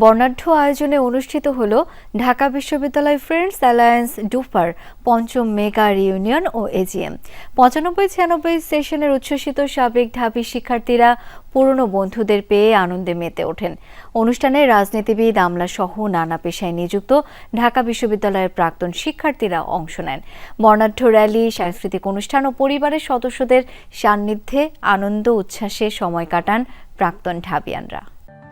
বর্ণাঢ্য আয়োজনে অনুষ্ঠিত হল ঢাকা বিশ্ববিদ্যালয় ফ্রেন্ডস অ্যালায়েন্স ডুফার পঞ্চম মেগা রিউনিয়ন ও এজিএম। পঁচানব্বই ছিয়ানব্বই সেশনের উচ্ছ্বসিত সাবেক ঢাবি শিক্ষার্থীরা পুরনো বন্ধুদের পেয়ে আনন্দে মেতে ওঠেন। অনুষ্ঠানে রাজনীতিবিদ আমলা সহ নানা পেশায় নিযুক্ত ঢাকা বিশ্ববিদ্যালয়ের প্রাক্তন শিক্ষার্থীরা অংশ নেন। বর্ণাঢ্য র্যালি, সাংস্কৃতিক অনুষ্ঠান ও পরিবারের সদস্যদের সান্নিধ্যে আনন্দ, উচ্ছ্বাসে সময় কাটান প্রাক্তন ঢাবিয়ানরা।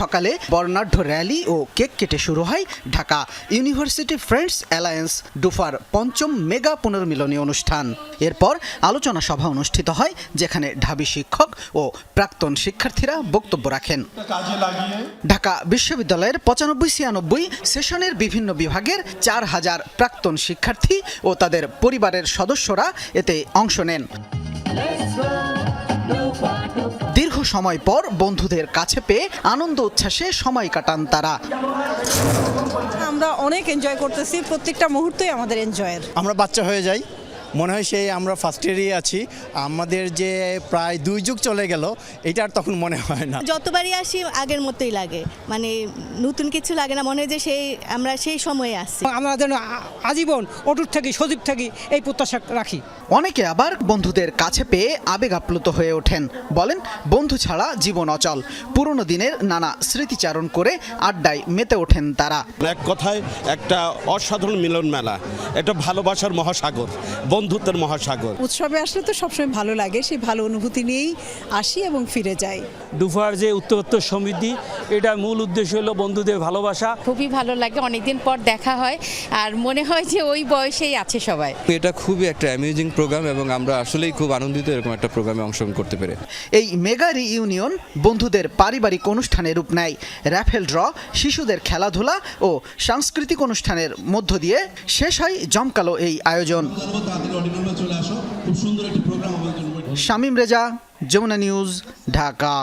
সকালে বর্ণাঢ্য র্যালি ও কেক কেটে শুরু হয় ঢাকা ইউনিভার্সিটি ফ্রেন্ডস অ্যালায়েন্স ডুফার পঞ্চম মেগা পুনর্মিলনী অনুষ্ঠান। এরপর আলোচনা সভা অনুষ্ঠিত হয়, যেখানে ঢাবি শিক্ষক ও প্রাক্তন শিক্ষার্থীরা বক্তব্য রাখেন। ঢাকা বিশ্ববিদ্যালয়ের পঁচানব্বই ছিয়ানব্বই সেশনের বিভিন্ন বিভাগের চার হাজার প্রাক্তন শিক্ষার্থী ও তাদের পরিবারের সদস্যরা এতে অংশ নেন। সময় পর বন্ধুদের কাছে পেয়ে আনন্দ উচ্ছ্বাসে সময় কাটান তারা। আমরা অনেক এনজয় করতেছি প্রত্যেকটা মুহূর্তই আমাদের এনজয়ের আমরা বাচ্চা হয়ে যাই। মনে হয় সেই আমরা ফার্স্ট ইয়ারই আছি। আমাদের যে প্রায় দুই যুগ চলে গেল এটা আর তখন মনে হয় না। যতবারই আসি আগের মতোই লাগে। মানে নতুন কিছু লাগে না মনে হয় যে সেই আমরা সেই সময়ে আসছি আমরা যেন আজীবন অটুট থাকি সজীব থাকি এই প্রত্যাশা রাখি। অনেকে আবার বন্ধুদের কাছে পেয়ে আবেগ আপ্লুত হয়ে ওঠেন। বলেন বন্ধু ছাড়া জীবন অচল। পুরনো দিনের নানা স্মৃতিচারণ করে আড্ডায় মেতে ওঠেন তারা। এক কথায় একটা অসাধারণ মিলন মেলা এটা ভালোবাসার মহাসাগর। বন্ধুত্বের মহাসাগর। উৎসবে আসলে তো সবসময় ভালো লাগে সেই ভালো অনুভূতি নিয়েই আসি এবং ফিরে যাই। ডুফার যে উত্তরোত্তর সমৃদ্ধি এটা মূল উদ্দেশ্য হলো বন্ধুদের ভালোবাসা। খুবই ভালো লাগে অনেকদিন পর দেখা হয় আর মনে হয় যে ওই বয়সেই আছে সবাই। এটা খুবই একটা অ্যামিউজিং প্রোগ্রাম এবং আমরা আসলেই খুব আনন্দিত এরকম একটা প্রোগ্রামে অংশগ্রহণ করতে পেরে। এই মেগা রিইউনিয়ন বন্ধুদের পারিবারিক অনুষ্ঠানে রূপ নেয়। র্যাফেল ড্র শিশুদের খেলাধুলা ও সাংস্কৃতিক অনুষ্ঠানের মধ্য দিয়ে শেষ হয় জমকালো এই আয়োজন। শামীম রেজা যমুনা নিউজ ঢাকা।